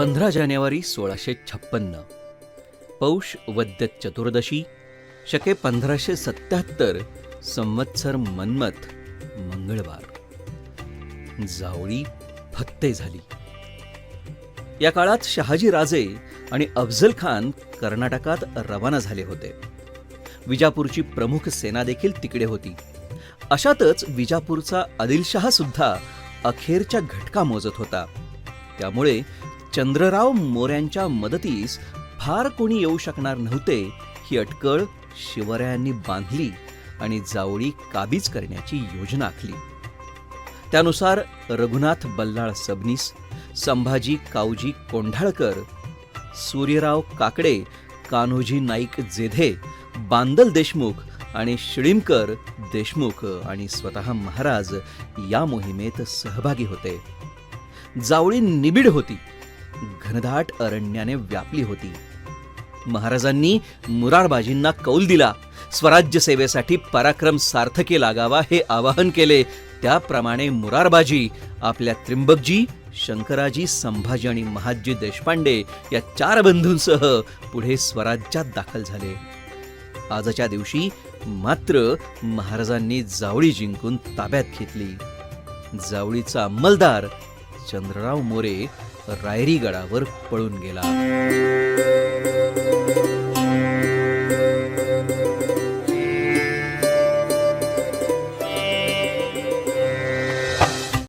पंधरा जानेवारी सोळाशे छप्पन्न. पौष वद्य चतुर्दशी शके पंधराशे सत्याहत्तर संवत्सर मन्मथ मंगळवार. जावळी फत्ते झाली. या काळात शहाजी राजे आणि अफझल खान कर्नाटकात रवाना झाले होते. विजापूरची प्रमुख सेना देखील तिकडे होती. अशातच विजापूरचा आदिलशहा सुद्धा अखेरच्या घटका मोजत होता. त्यामुळे चंद्रराव मोऱ्यांच्या मदतीस फार कोणी येऊ शकणार नव्हते ही अटकळ शिवरायांनी बांधली आणि जावळी काबीज करण्याची योजना आखली. त्यानुसार रघुनाथ बल्लाळ सबनीस संभाजी कावजी कोंढाळकर सूर्यराव काकडे कान्होजी नाईक जेधे बांदल देशमुख आणि शिळीमकर देशमुख आणि स्वतः महाराज या मोहिमेत सहभागी होते. जावळी निबिड होती. घनदाट अरण्याने व्यापली होती. महाराजांनी मुरारबाजींना कौल दिला. स्वराज्य सेवेसाठी पराक्रम सार्थके लागावा हे आवाहन केले. त्याप्रमाणे मुरारबाजी आपल्या त्रिंबकजी शंकराजी संभाजी आणि महाजी देशपांडे या चार बंधूंसह पुढे स्वराज्यात दाखल झाले. आजच्या दिवशी मात्र महाराजांनी जावळी जिंकून ताब्यात घेतली. जावळीचा अंमलदार चंद्रराव मोरे रायरी गडावर पळून गेला.